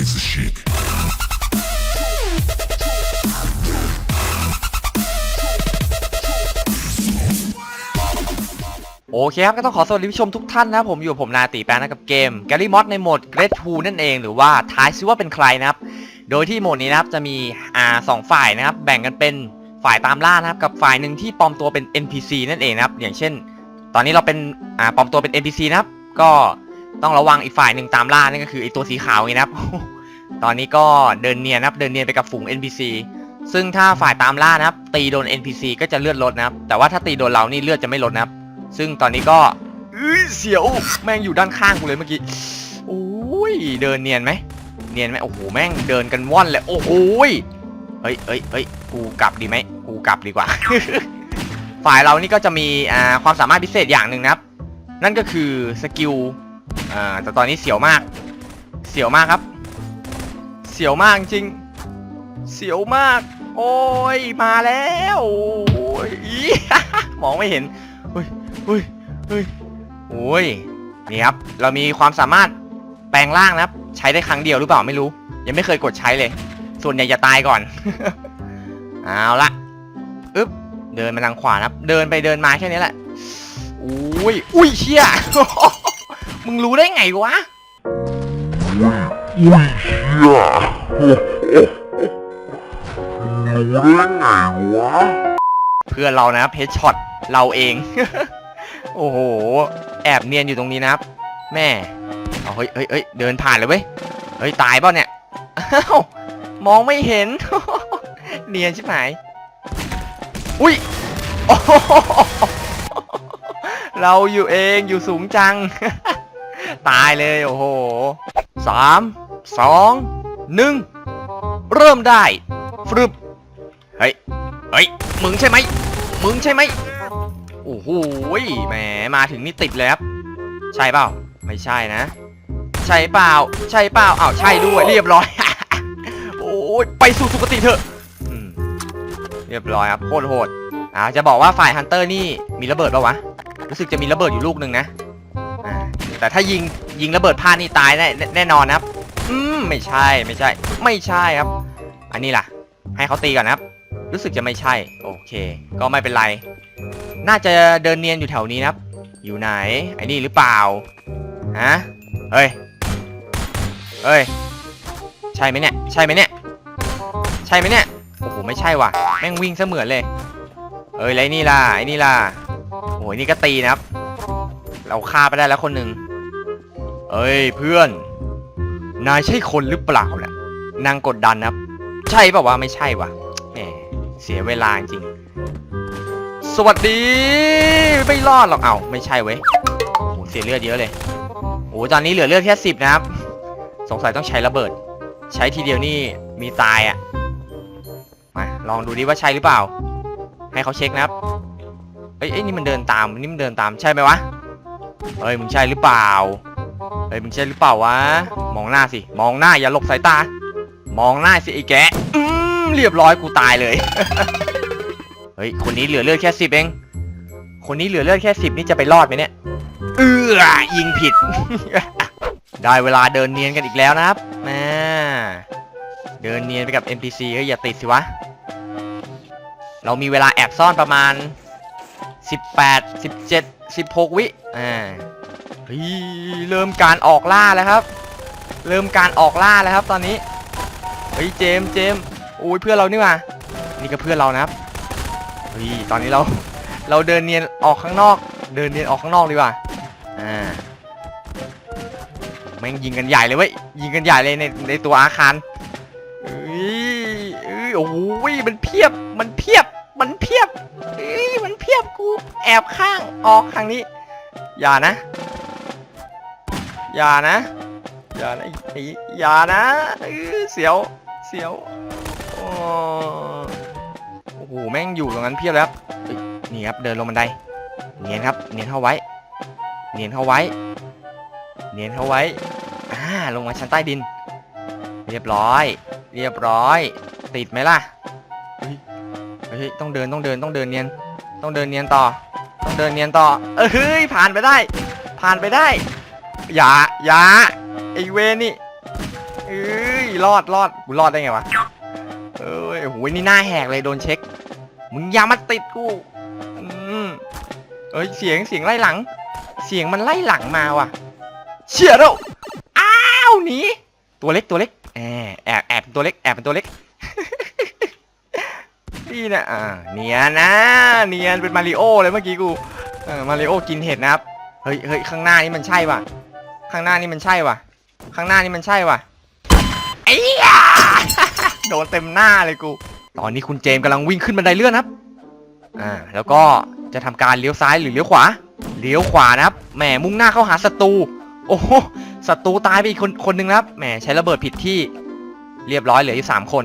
Everybody's a chic. โอเคครับ ก็ต้องขอสวัสดีผู้ชมทุกท่านนะครับผมอยู่กับผมนาตีแปนนะกับเกม g a l l y Mod ในโหมด Great 2นั่นเองหรือว่าทายซิว่าเป็นใครนะครับ โดยที่โหมดนี้นะครับ จะมีอ่าสองฝ่ายนะครับ แบ่งกันเป็นฝ่ายตามล่านะครับ กับฝ่ายหนึ่งที่ปลอมตัวเป็น NPC นั่นเองนะครับ อย่างเช่น ตอนนี้เราเป็นอ่าปลอมตัวเป็น NPC นะครับ ก็ ต้องระวังอีกฝ่ายหนึ่งตามล่านั่นก็คือไอตัวสีขาวนี่นะครับ ตอนนี้ก็เดินเนียนนะครับ เดินเนียนไปกับฝูง NPC ซึ่งถ้าฝ่ายตามล่านะครับ ตีโดน NPC ก็จะเลือดลดนะครับ แต่ว่าถ้าตีโดนเรานี่เลือดจะไม่ลดนะครับ ซึ่งตอนนี้ก็เอเสียวแม่งอยู่ด้านข้างกูเลยเมื่อกี้โอ้ยเดินเนียนไหมเนียนไหมโอ้โหแม่งเดินกันว่อนเลยโอ้โหเฮ้ยเฮ้ยเฮ้ยกูกลับดีไหมกูกลับดีกว่า ฝ่ายเรานี่ก็จะมีอ่าความสามารถพิเศษอย่างหนึ่งนะครับ นั่นก็คือสกิล อ่าแต่ตอนนี้เสียวมาก เสียวมากครับ เสียวมากจริง เสียวมาก โอ้ยมาแล้วโอ้ยอีมองไม่เห็นเฮ้ยเฮ้ยเฮ้ยโอ้ยนี่ครับเรามีความสามารถแปลงร่างนะครับ ใช้ได้ครั้งเดียวหรือเปล่าไม่รู้ ยังไม่เคยกดใช้เลย ส่วนใหญ่จะตายก่อนเอาละอึ๊บเดินมาทางขวานะครับ เดินไปเดินมาแค่นี้แหละอุ้ยอุ้ยเชี่ย มึงรู้ได้ไงวะ Ui, sia. รู้ได้ไงวะ เพื่อนเรานะครับเพชช็อตเราเอง โอ้โห แอบเนียนอยู่ตรงนี้นะครับ แม่เอาเฮ้ยเฮ้ยเฮ้ยเดินผ่านเลยเว้ย เฮ้ย ตายเปล่าเนี่ยอ้าวมองไม่เห็น เนียนชิบหาย อุ้ยโอ้โหเราอยู่เองอยู่สูงจัง ตายเลยโอ้โหสามสองหนึ่งเริ่มได้ฟรึบเฮ้ยเฮ้ยมึงใช่ไหมมึงใช่ไหมโอ้โหแหมมาถึงนี่ติดเลยครับใช่เปล่าไม่ใช่นะ ใช่เปล่าใช่เปล่าอ้าวใช่ด้วยเรียบร้อยโอ้ยไปสู่สุคติเถอะเรียบร้อยครับโคตรโหดอ่าจะบอกว่าฝ่ายฮันเตอร์นี่มีระเบิดปะวะรู้สึกจะมีระเบิดอยู่ลูกหนึ่งนะ แต่ถ้ายิงยิงระเบิดพลาดนี่ตายแน่แน่นอนนะครับ อืมไม่ใช่ไม่ใช่ ไม่ใช่ครับ อันนี้ล่ะ ให้เขาตีก่อนนะครับ รู้สึกจะไม่ใช่ โอเค ก็ไม่เป็นไร น่าจะเดินเนียนอยู่แถวนี้นะครับ อยู่ไหนไอ้นี่หรือเปล่าฮะเฮ้ยเฮ้ยใช่ไหมเนี่ยใช่ไหมเนี่ยใช่ไหมเนี่ยโอ้โหไม่ใช่ว่ะแม่งวิ่งเสมือนเลย เอ้ยแล้วไอ้นี่ล่ะไอ้นี่ล่ะโอ้ยนี่ก็ตีนะครับ เราฆ่าไปได้แล้วคนหนึ่ง เอ้ยเพื่อน นายใช่คนหรือเปล่าเนี่ยนางกดดันนะใช่ป่าวะไม่ใช่วะแหมเสียเวลาจริง สวัสดี ไม่รอดหรอกเอาไม่ใช่เว้ยโอ้โหเสียเลือดเยอะเลยโอ้ตอนนี้เหลือเลือดแค่สิบนะครับ สงสัยต้องใช้ระเบิด ใช้ทีเดียวนี่มีตายอะ่ะมาลองดูดิว่าใช่หรือเปล่า ให้เขาเช็คนะครับเอ้ยเอ้ยนี่มันเดินตามนี่มันเดินตามใช่ไหมวะเฮ้ยมึงใช่หรือเปล่า เฮ้ยมึงใช่หรือเปล่าวะ มองหน้าสิ มองหน้าอย่าหลบสายตา มองหน้าสิไอ้แกอืมเรียบร้อยกูตายเลย เฮ้ยคนนี้เหลือเลือดแค่สิบเอง คนนี้เหลือเลือดแค่สิบนี่จะไปรอดไหมเนี่ย เอือยิงผิด ได้เวลาเดินเนียนกันอีกแล้วนะครับมาเดินเนียนไปกับ NPC ก็อย่าติดสิวะ เรามีเวลาแอบซ่อนประมาณ 18 17 16 วิอ่า ฮ้ยเริ่มการออกล่าแล้วครับ เริ่มการออกล่าแล้วครับ ตอนนี้เฮ้ยเจมส์เจมส์โอ้ยเพื่อนเรานี่มานี่ก็เพื่อนเรานะครับเฮ้ยตอนนี้เราเราเดินเนียนออกข้างนอก เดินเนียนออกข้างนอกดีกว่าอ่าแม่งยิงกันใหญ่เลยเว้ยยิงกันใหญ่เลยในในตัวอาคารเอ้ยเอ้ยโอ้ยมันเพียบมันเพียบมันเพียบเอ้ยมันเพียบกูแอบข้างออกทางนี้อย่านะ อย่านะ อย่านะไอ้อย่านะเสียว เสียว โอ้โห แม่งอยู่ตรงนั้นเพียบแล้วนี่ครับ เดินลงบันได เนียนครับ เนียนเข้าไว้ เนียนเข้าไว้ เนียนเข้าไว้ อ่า ลงมาชั้นใต้ดิน เรียบร้อย เรียบร้อย ติดไหมล่ะ เฮ้ย ต้องเดิน ต้องเดิน ต้องเดินเนียน ต้องเดินเนียนต่อ ต้องเดินเนียนต่อ เอ้ย ผ่านไปได้ ผ่านไปได้ อย่าอย่าไอเวนี่เอ้ยรอดรอดกูรอดได้ไงวะเอ้ยโหนี่หน้าแหกเลยโดนเช็ค มึงอย่ามาติดกูอืมเอ้ยเสียงเสียงไล่หลัง เสียงมันไล่หลังมาว่ะ เชี่ยแล้วอ้าวหนีตัวเล็กตัวเล็กแอบแอบแอบตัวเล็กแอบเป็นตัวเล็กนี่นะอ่าเนียนนะเนียนเป็นมาริโอเลยเมื่อกี้กูเออมาริโอกินเห็ดนะครับเฮ้ยเฮ้ยข้างหน้านี่มันใช่ว่ะ ข้างหน้านี่มันใช่ว่ะ ข้างหน้านี่มันใช่ว่ะไอ้ยาโดนเต็มหน้าเลยกู ตอนนี้คุณเจมส์กำลังวิ่งขึ้นบันไดเลื่อนครับ อ่า แล้วก็จะทำการเลี้ยวซ้ายหรือเลี้ยวขวา เลี้ยวขวานะครับ แหมมุ่งหน้าเข้าหาศัตรู โอ้โห ศัตรูตายไปอีกคนคนหนึ่งนะครับ แหมใช้ระเบิดผิดที่ เรียบร้อยเหลืออยู่สามคน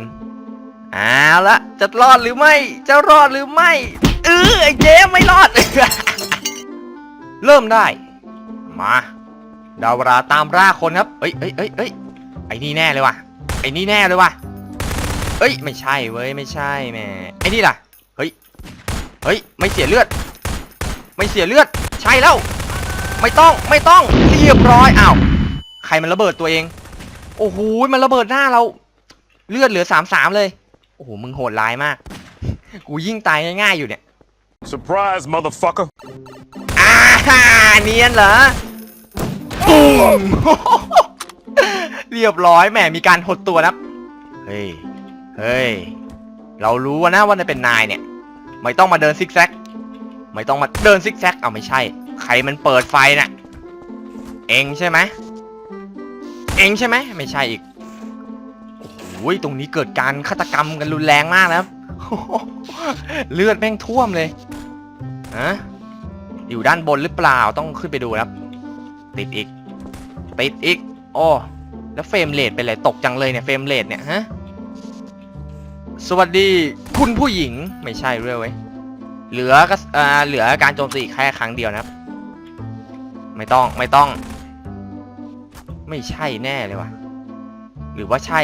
เอาละจะรอดหรือไม่ จะรอดหรือไม่ เออไอ้เจมส์ไม่รอด เริ่มได้ มา ดาวราตามล่าคนครับ เอ้ยเอ้ยเอ้ยเอ้ยไอ้นี่แน่เลยว่ะ ไอ้นี่แน่เลยว่ะ เอ้ยไม่ใช่เว้ยไม่ใช่แหม่ไอ้นี่ล่ะ เฮ้ย เฮ้ยไม่เสียเลือด ไม่เสียเลือด ใช่แล้ว ไม่ต้องไม่ต้องเรียบร้อยอ้าวใครมันระเบิดตัวเอง โอ้โหมันระเบิดหน้าเรา เลือดเหลือสามสามเลย โอ้โหมึงโหดร้ายมาก กูยิ่งตายง่ายๆอยู่เนี่ย Surprise, motherfucker. อ่าฮ่าเนียนเหรอปุ้ ม เรียบร้อยแหมมีการหดตัวนะเฮ้ย เฮ้ย เรารู้ว่านะว่าจะเป็นนายเนี่ย ไม่ต้องมาเดินซิกแซก ไม่ต้องมาเดินซิกแซก เอาไม่ใช่ ใครมันเปิดไฟน่ะ เองใช่ไหม เองใช่ไหม ไม่ใช่อีก โอ้โหตรงนี้เกิดการฆาตกรรมกันรุนแรงมากนะครับ เลือดแม่งท่วมเลยฮะอยู่ด้านบนหรือเปล่าต้องขึ้นไปดูนะครับ ติดอีก ติดอีก โอ้แล้วเฟรมเรทเป็นไรตกจังเลยเนี่ยเฟรมเรทเนี่ยฮะสวัสดีคุณผู้หญิงไม่ใช่เรื่อยเว้ยเหลือก็อ่าเหลือการโจมตีแค่ครั้งเดียวนะครับ ไม่ต้องไม่ต้อง ไม่ใช่แน่เลยว่ะหรือว่าใช่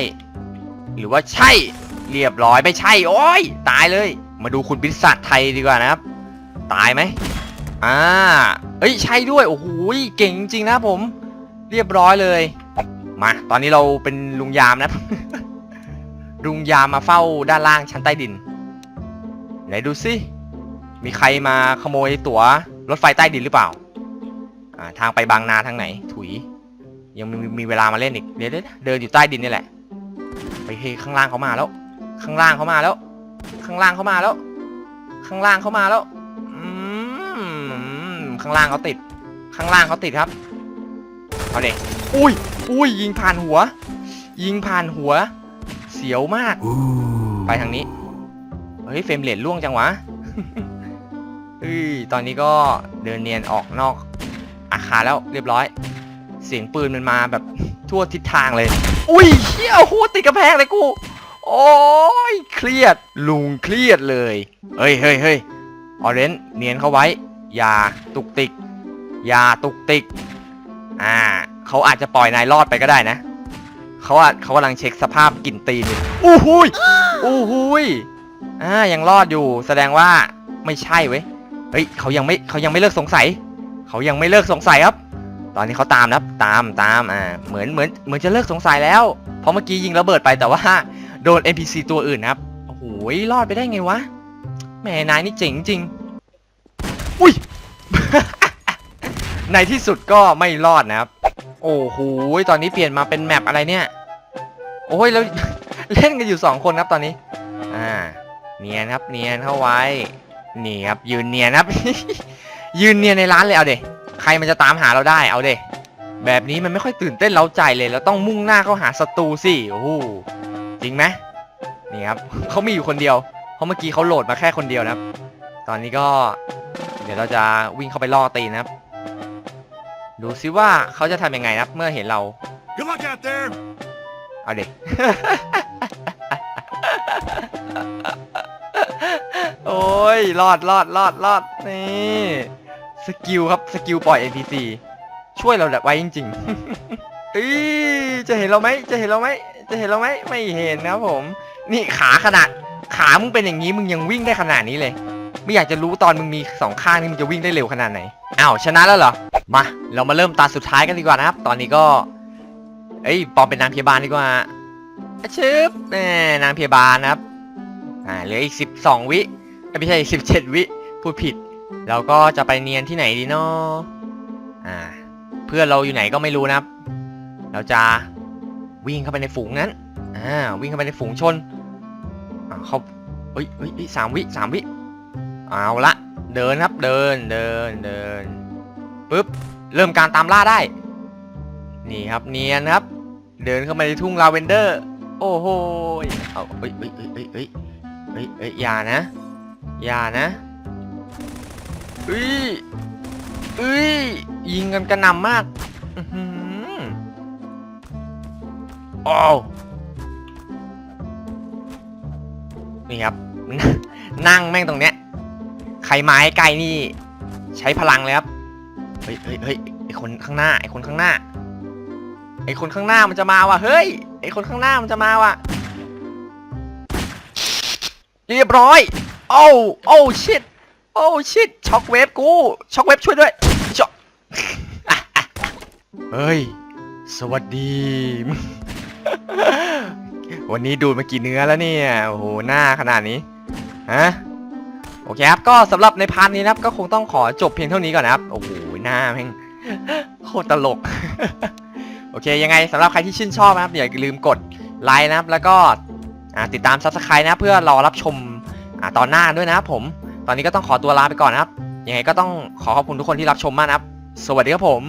หรือว่าใช่ เรียบร้อยไม่ใช่ โอ้ยตายเลย มาดูคุณบิศาจไทยดีกว่านะครับ ตายไหมอ่าเอ้ยใช่ด้วยโอ้โหเก่งจริงนะผม เรียบร้อยเลย มา ตอนนี้เราเป็นลุงยามนะ ลุงยามมาเฝ้าด้านล่างชั้นใต้ดิน ไหนดูสิ มีใครมาขโมยตั๋วรถไฟใต้ดินหรือเปล่า อ่า ทางไปบางนาทางไหน ถุย ยังมีมีเวลามาเล่นอีก เดี๋ยวเดินอยู่ใต้ดินนี่แหละ ไปเฮข้างล่างเขามาแล้ว ข้างล่างเขามาแล้ว ข้างล่างเขามาแล้ว ข้างล่างเขามาแล้ว อืม ข้างล่างเขาติด ข้างล่างเขาติดครับ เอาเด็อุ้ยอุ้ยยิงผ่านหัว ยิงผ่านหัว เสียวมาก ไปทางนี้ เฮ้ยเฟรมเรทล่วงจังวะเฮ้ยตอนนี้ก็เดินเนียนออกนอกอาคารแล้วเรียบร้อย เสียงปืนมันมาแบบทั่วทิศทางเลย อุ้ยเฮี้ยโอ้โหติดกระแพงเลยกู โอ้ยเครียด ลุงเครียดเลย เฮ้ยเฮ้ยเฮ้ยออเรนจ์เนียนเข้าไว้ อย่าตุกติก อย่าตุกติก อ่าเขาอาจจะปล่อยนายรอดไปก็ได้นะเขาอาจเขากำลังเช็คสภาพกลิ่นตีนอยู่อู้หุยอู้หุยอ่ายังรอดอยู่ แสดงว่าไม่ใช่เว้ยเฮ้ยเขายังไม่เขายังไม่เลิกสงสัยเขายังไม่เลิกสงสัยครับ ตอนนี้เขาตามนะตามตามอ่าเหมือนเหมือนเหมือนจะเลิกสงสัยแล้ว เพราะเมื่อกี้ยิงระเบิดไปแต่ว่าโดน NPC ตัวอื่นนะครับโอ้โหรอดไปได้ไงวะแม่นายนี่เจ๋งจริงอุ้ย ในที่สุดก็ไม่รอดนะครับ โอ้โหตอนนี้เปลี่ยนมาเป็นแมปอะไรเนี่ย โอ้ยแล้วเล่นกันอยู่สองคนครับตอนนี้ อ่า เนียนครับ เนียนเข้าไว้ นี่ครับ ยืนเนียนครับ ยืนเนียนในร้านเลยเอาเดใครมันจะตามหาเราได้เอาเดแบบนี้มันไม่ค่อยตื่นเต้นเร้าใจเลยเราต้องมุ่งหน้าเข้าหาศัตรูสิโอ้โหจริงไหมนี่ครับเขามีอยู่คนเดียวเพราะเมื่อกี้เขาโหลดมาแค่คนเดียวนะครับ ตอนนี้ก็ เดี๋ยวเราจะวิ่งเข้าไปล่อตีนะครับ ดูซิว่าเขาจะทำยังไงนะครับเมื่อเห็นเรา Good luck out there. เอาเด็ก โอ้ย รอดรอดรอดรอดนี่ สกิลครับสกิลปล่อย NPC ช่วยเราแบบไว้จริงๆเอ้ยจะเห็นเราไหมจะเห็นเราไหมจะเห็นเราไหมไม่เห็นนะครับผม นี่ขาขนาดขามึงเป็นอย่างนี้มึงยังวิ่งได้ขนาดนี้เลย ไม่อยากจะรู้ตอนมึงมีสองข้างนี่มึงจะวิ่งได้เร็วขนาดไหนอ้าวชนะแล้วเหรอมาเรามาเริ่มตาสุดท้ายกันดีกว่านะครับ ตอนนี้ก็ เอ้ยปอมเป็นนางพยาบาลดีกว่าชึบแหมนางพยาบาลนะครับอ่าเหลืออีกสิบสองวิไม่ใช่สิบเจ็ดวิพูดผิดเราก็จะไปเนียนที่ไหนดีเนาะอ่า เพื่อนเราอยู่ไหนก็ไม่รู้นะครับ เราจะวิ่งเข้าไปในฝูงนั้นอ่าวิ่งเข้าไปในฝูงชนอ่าเขาเอ้ยเอ้ยเอ้ยสามวิสามวิ เอาละเดินครับเดินเดินเดินปึ๊บเริ่มการตามล่าได้ นี่ครับเนียนครับ เดินเข้ามาในทุ่งลาเวนเดอร์ โอ้โหเอาเอ้ยเอ้ยเอ้ยเอ้ยเอ้ยเอ้ยเอ้ยอย่านะอย่านะเอ้ยเอ้ยยิงกันกระหน่ำมากอื้ออโอ้วนี่ครับ นั่งแม่งตรงเนี้ย รมาให้ใกล้นี่ ใช้พลังเลยครับ เฮ้ยเฮ้ยเฮ้ยไอคนข้างหน้า ไอคนข้างหน้า ไอคนข้างหน้ามันจะมาว่ะ เฮ้ย ไอคนข้างหน้ามันจะมาว่ะ เรียบร้อย โอ้โอ้ชิตโอ้ชิตช็อกเวฟกู ช็อกเวฟช่วยด้วยช็อกเฮ้ย สวัสดี วันนี้ดูดมากี่เนื้อแล้วเนี่ย โอ้โห หน้าขนาดนี้ ฮะ โอเคครับ ก็สำหรับในพาร์ทนี้นะครับ ก็คงต้องขอจบเพียงเท่านี้ก่อนนะครับ โอ้โห หน้าแม่งโคตรตลก โอเค ยังไงสำหรับใครที่ชื่นชอบนะครับ อย่าลืมกดไลค์นะครับ แล้วก็ติดตาม Subscribe นะเพื่อรอรับชมอ่าตอนหน้าด้วยนะครับผม ตอนนี้ก็ต้องขอตัวลาไปก่อนนะครับ ยังไงก็ต้องขอขอบคุณทุกคนที่รับชมมากนะครับ สวัสดีครับผม